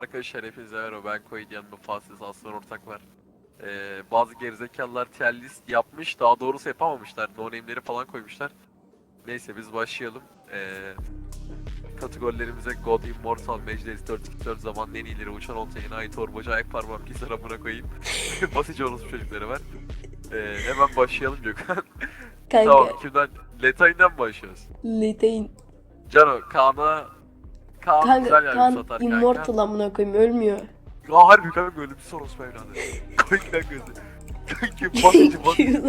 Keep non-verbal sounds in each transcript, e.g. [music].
Arkadaşlar hepinize merhaba ben Koyun yanımda Fasis Aslan ortak var. Ee, bazı gerizekalılar tier list yapmış daha doğrusu yapamamışlar. No name'leri falan koymuşlar. Neyse biz başlayalım. Ee, kategorilerimize God, Immortal, Meclis 4 zaman en iyileri, Uçan Olta, Enayi, Torbacı, Ayak Parmağım, Keser amına koyayım. [laughs] Basıcı orospu çocukları var. Ee, hemen başlayalım Gökhan. Kanka. tamam kimden? Letay'dan başlıyoruz. Litein. Cano, Kaan'a... Kaan Kanka güzel yani kan satar kanka. immortal amına koyayım ölmüyor. Ya harbi kanka öyle bir sorusu evladı. Koy lan gözü. Kanki basıcı basıcı.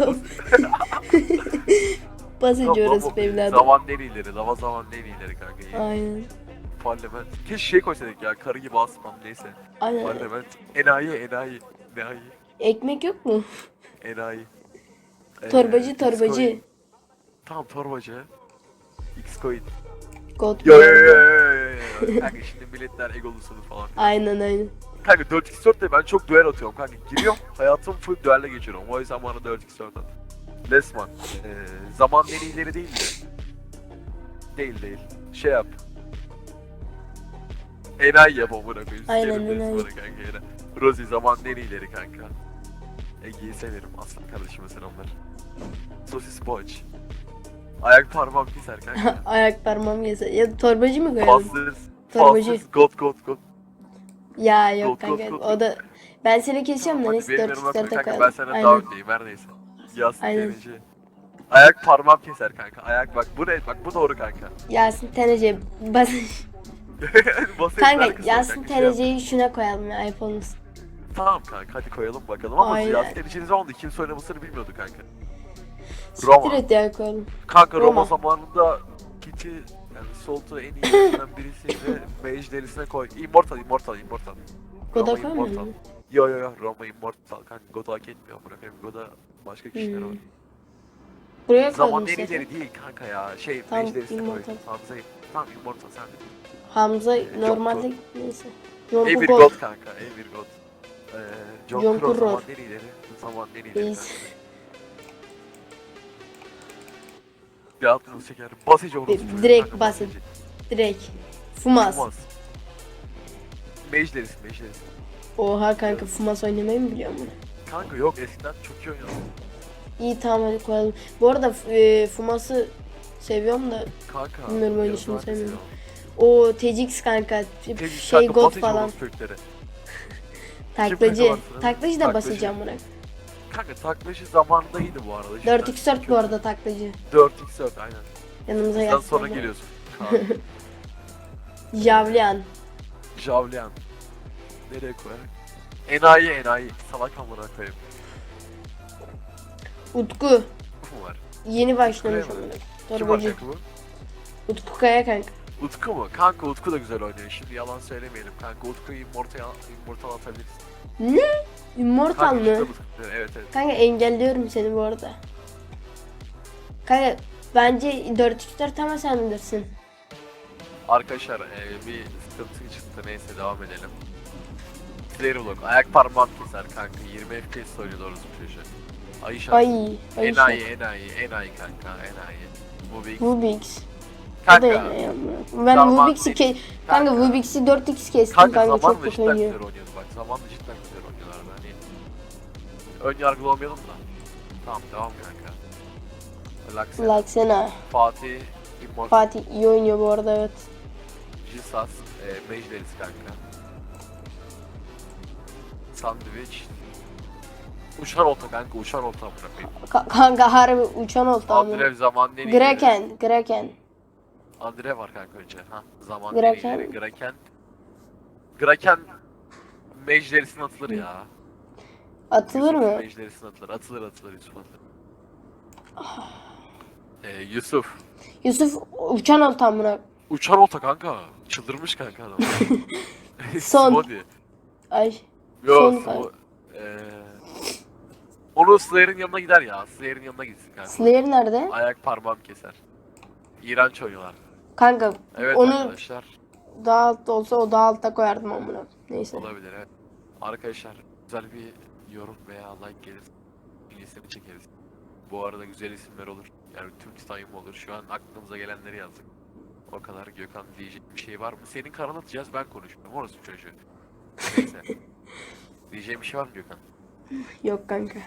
Basıcı orası evladım. Zaman en iyileri, lava zaman en iyileri kanka. Aynen. Parlament. Keşke şey koysaydık ya, karı gibi asmam neyse. Aynen. Parlament. Enayi, enayi. Enayi, Ekmek yok mu? enayi. [laughs] Ee, Torbacı torbacı. Tamam torbacı. X-Coin. God. Yo yo yo yo yo yo. Kanka şimdi milletler egolusunu falan. Aynen aynen. Kanka 4x4'te ben çok duel atıyorum kanka. Giriyorum hayatım full duelle geçiyorum. O yüzden bana 4x4 at. Lesman. Ee, zaman en iyileri değil mi? Değil değil. Şey yap. Enayi yap amına koyayım. Aynen, Sikerim enayi. Lesman'ı kanka. Rosie zaman en iyileri kanka. Ege'yi severim. Aslan kardeşime selamlar. Sosis boç. Ayak parmağım keser kanka. [laughs] Ayak parmağım gelse. Ya torbacı mı koyalım? Fasız. Torbacı. Fasız. God god god. Ya yok go, kanka. go. O da ben seni keseceğim Hadi neyse benim 4 yanıma 4'e koy kanka ben Aynen. daha öndeyim her neyse. Yasin Aynen. Teneci. Ayak parmağım keser kanka. Ayak bak bu ne? Bak bu doğru kanka. Yasin Tenece. Bas [laughs] Basayım kanka arkasına Yasin kanka, şey. Tenece'yi şuna koyalım ya ayıp olmasın. Tamam kanka hadi koyalım bakalım ama Aynen. Yasin Teneci'nin zamanında kimse oynamasını bilmiyordu kanka. Roma. Siktir et ya koyalım. Kanka Roma, Roma. zamanında Kiti yani Solt'u en iyilerinden birisi ve [laughs] Mage derisine koy. Immortal, Immortal, Immortal. Goda Roma Immortal. mu? Yo yo yo Roma Immortal kanka God'a hak etmiyor bırakayım God'a başka kişiler Hmm. var. Buraya Zaman koydum en iyileri değil kanka ya. Şey, Tamam, Mage derisine koy. Immortal. Hamza'yı. Tamam Immortal sen de. Hamza Ee, normalde neyse. Yonku Evir gol. God kanka, Evir God. Ee, John John Crow Crow. zaman en iyileri. Zaman en iyileri kanka. Bir altını çeker. Basıcı orası. Di- direkt basın. Direkt. Fumas. Olmaz. Mage derisi. Oha kanka Fumas oynamayı mı biliyor musun? Kanka yok eskiden çok iyi oynadım. İyi tamam hadi koyalım. Bu arada e, Fumas'ı seviyorum da Kanka. Bilmiyorum, şunu var sevmiyorum. o TCX kanka şey God falan [laughs] taklacı. Taklacı da basacağım buna. Kanka taklaşı zamanında iyiydi bu arada. 4x4 bu arada taklacı. 4x4 aynen. Yanımıza Bizden gelsin. sonra geliyorsun. [laughs] Javlian. Javlian. Nereye koyar? Enayi enayi. Salak amına koyayım. Utku. Bu var? Yeni başlamış mı? onlara. Kim var Torbacı. kanka bu? Utku Kaya kanka. Utku mu? Kanka Utku da güzel oynuyor. Şimdi yalan söylemeyelim kanka. Utku'yu immortal, immortal atabiliriz. Immortal Kanka cidden mı? Evet evet. Kanka engelliyorum seni bu arada. Kanka bence 4x4 ama sen bilirsin. Arkadaşlar eee, bir sıkıntı çıktı. Neyse devam edelim. Slayer Block. Ayak parmağım keser kanka. 20 FPS oynuyor doğrusu çocuğu. Ayşe. Ay. Ay Enayi enayi enayi kanka enayi. Bu bir Vubix. O da kanka. Ben değil. ke kanka Kanka. Vubix'i 4x kestim Kanka, kanka, çok zamanla kötü cidden oynuyor. güzel oynuyordu bak. Zamanla cidden. Ön yargılı olmayalım da. Tamam devam kanka. Laksena, Laksena. Fatih, Immortal, Fatih iyi oynuyor bu arada evet. Jisas, e, Mage Deriz kanka. Sandviç. Uçan olta kanka, uçan olta bırakayım. Ka- kanka harbi uçan ama. Andrev zaman nereye? Graken, Graken. Andrev var kanka önce. Ha, zaman Graken. nereye? Graken. Graken Mage Deris'ine atılır ya. Atılır Yusuf mı? Mage Deris'ine atılır, atılır atılır Yusuf atılır. Ee, Yusuf. Yusuf uçan oldu amına. Uçan olta kanka. Çıldırmış kanka adam. [laughs] Son. Smody. Ay. Yo, Son Smo- Ee, onu Slayer'in yanına gider ya. Slayer'in yanına gitsin kanka. Slayer nerede? Ayak parmağım keser. İğrenç oynuyorlar. Kanka Evet onu arkadaşlar. daha altta olsa o daha altta koyardım amına. Neyse. Olabilir evet. Arkadaşlar güzel bir yorum veya like gelir. İlgisini çekeriz. Bu arada güzel isimler olur. Yani Türk time olur. Şu an aklımıza gelenleri yazdık. O kadar Gökhan diyecek bir şey var mı? Senin kanal atacağız ben konuşmuyorum. Orası çocuğu. Neyse. [laughs] Diyeceğim bir şey var mı Gökhan? Yok kanka.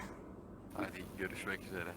Hadi görüşmek üzere.